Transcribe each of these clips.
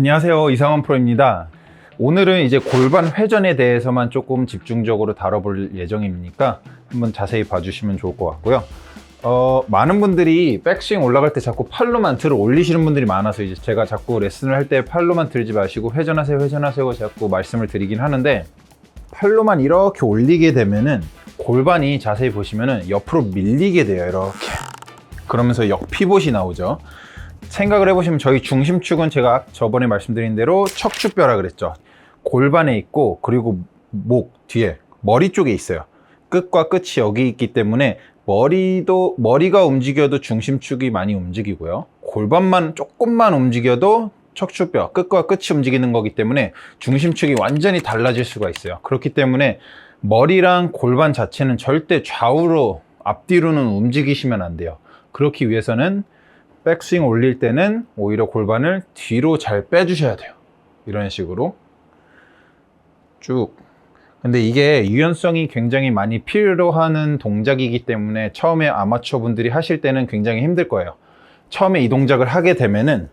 안녕하세요. 이상원 프로입니다. 오늘은 이제 골반 회전에 대해서만 조금 집중적으로 다뤄볼 예정이니까? 한번 자세히 봐주시면 좋을 것 같고요. 어, 많은 분들이 백스윙 올라갈 때 자꾸 팔로만 들어 올리시는 분들이 많아서 이제 제가 자꾸 레슨을 할 때 팔로만 들지 마시고 회전하세요 회전하세요 자꾸 말씀을 드리긴 하는데 팔로만 이렇게 올리게 되면은 골반이 자세히 보시면은 옆으로 밀리게 돼요 이렇게. 그러면서 역피봇이 나오죠 생각을 해보시면 저희 중심축은 제가 저번에 말씀드린 대로 척추뼈라 그랬죠. 골반에 있고 그리고 목 뒤에 머리 쪽에 있어요. 끝과 끝이 여기 있기 때문에 머리도 머리가 움직여도 중심축이 많이 움직이고요. 골반만 조금만 움직여도 척추뼈 끝과 끝이 움직이는 거기 때문에 중심축이 완전히 달라질 수가 있어요. 그렇기 때문에 머리랑 골반 자체는 절대 좌우로 앞뒤로는 움직이시면 안 돼요. 그렇기 위해서는 백스윙 올릴 때는 오히려 골반을 뒤로 잘 빼주셔야 돼요. 이런 식으로 쭉. 근데 이게 유연성이 굉장히 많이 필요하는 동작이기 때문에 처음에 아마추어 분들이 하실 때는 굉장히 힘들 거예요. 처음에 이 동작을 하게 되면은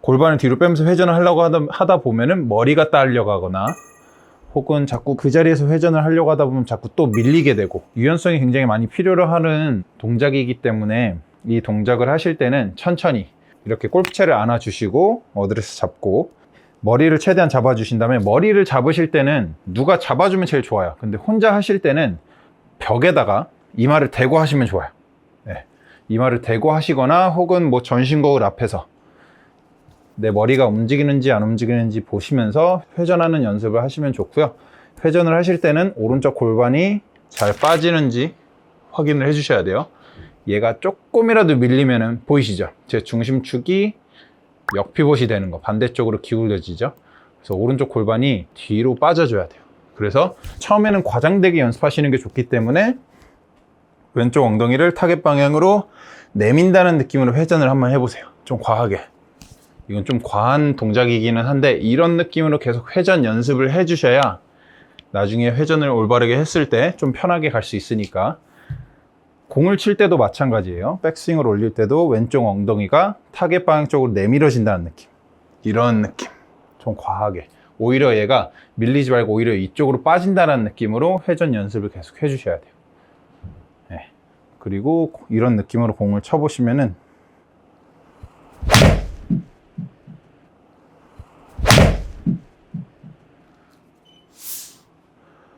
골반을 뒤로 빼면서 회전을 하려고 하다, 하다 보면은 머리가 딸려가거나 혹은 자꾸 그 자리에서 회전을 하려고 하다 보면 자꾸 또 밀리게 되고 유연성이 굉장히 많이 필요로 하는 동작이기 때문에 이 동작을 하실 때는 천천히 이렇게 골프채를 안아주시고 어드레스 잡고 머리를 최대한 잡아주신 다음에 머리를 잡으실 때는 누가 잡아주면 제일 좋아요. 근데 혼자 하실 때는 벽에다가 이마를 대고 하시면 좋아요. 네. 이마를 대고 하시거나 혹은 뭐 전신 거울 앞에서 내 머리가 움직이는지 안 움직이는지 보시면서 회전하는 연습을 하시면 좋고요. 회전을 하실 때는 오른쪽 골반이 잘 빠지는지 확인을 해주셔야 돼요. 얘가 조금이라도 밀리면은 보이시죠? 제 중심축이 역피봇이 되는 거 반대쪽으로 기울여지죠? 그래서 오른쪽 골반이 뒤로 빠져줘야 돼요. 그래서 처음에는 과장되게 연습하시는 게 좋기 때문에 왼쪽 엉덩이를 타겟 방향으로 내민다는 느낌으로 회전을 한번 해보세요. 좀 과하게. 이건 좀 과한 동작이기는 한데 이런 느낌으로 계속 회전 연습을 해주셔야 나중에 회전을 올바르게 했을 때 좀 편하게 갈 수 있으니까 공을 칠 때도 마찬가지예요. 백스윙을 올릴 때도 왼쪽 엉덩이가 타겟 방향 쪽으로 내밀어진다는 느낌. 이런 느낌. 좀 과하게. 오히려 얘가 밀리지 말고 오히려 이쪽으로 빠진다는 느낌으로 회전 연습을 계속 해주셔야 돼요. 네. 그리고 이런 느낌으로 공을 쳐보시면은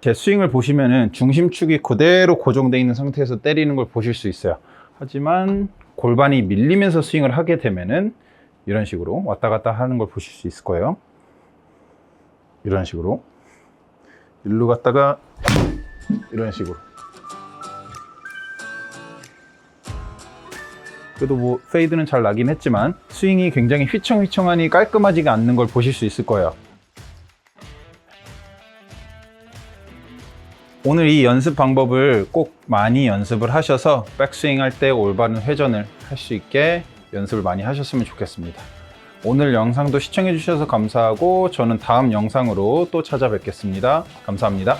제 스윙을 보시면은 중심축이 그대로 고정되어 있는 상태에서 때리는 걸 보실 수 있어요. 하지만 골반이 밀리면서 스윙을 하게 되면은 이런 식으로 왔다 갔다 하는 걸 보실 수 있을 거예요. 이런 식으로. 일로 갔다가 이런 식으로. 그래도 뭐 페이드는 잘 나긴 했지만 스윙이 굉장히 휘청휘청하니 깔끔하지가 않는 걸 보실 수 있을 거예요. 오늘 이 연습 방법을 꼭 많이 연습을 하셔서 백스윙 할 때 올바른 회전을 할 수 있게 연습을 많이 하셨으면 좋겠습니다. 오늘 영상도 시청해 주셔서 감사하고 저는 다음 영상으로 또 찾아뵙겠습니다. 감사합니다.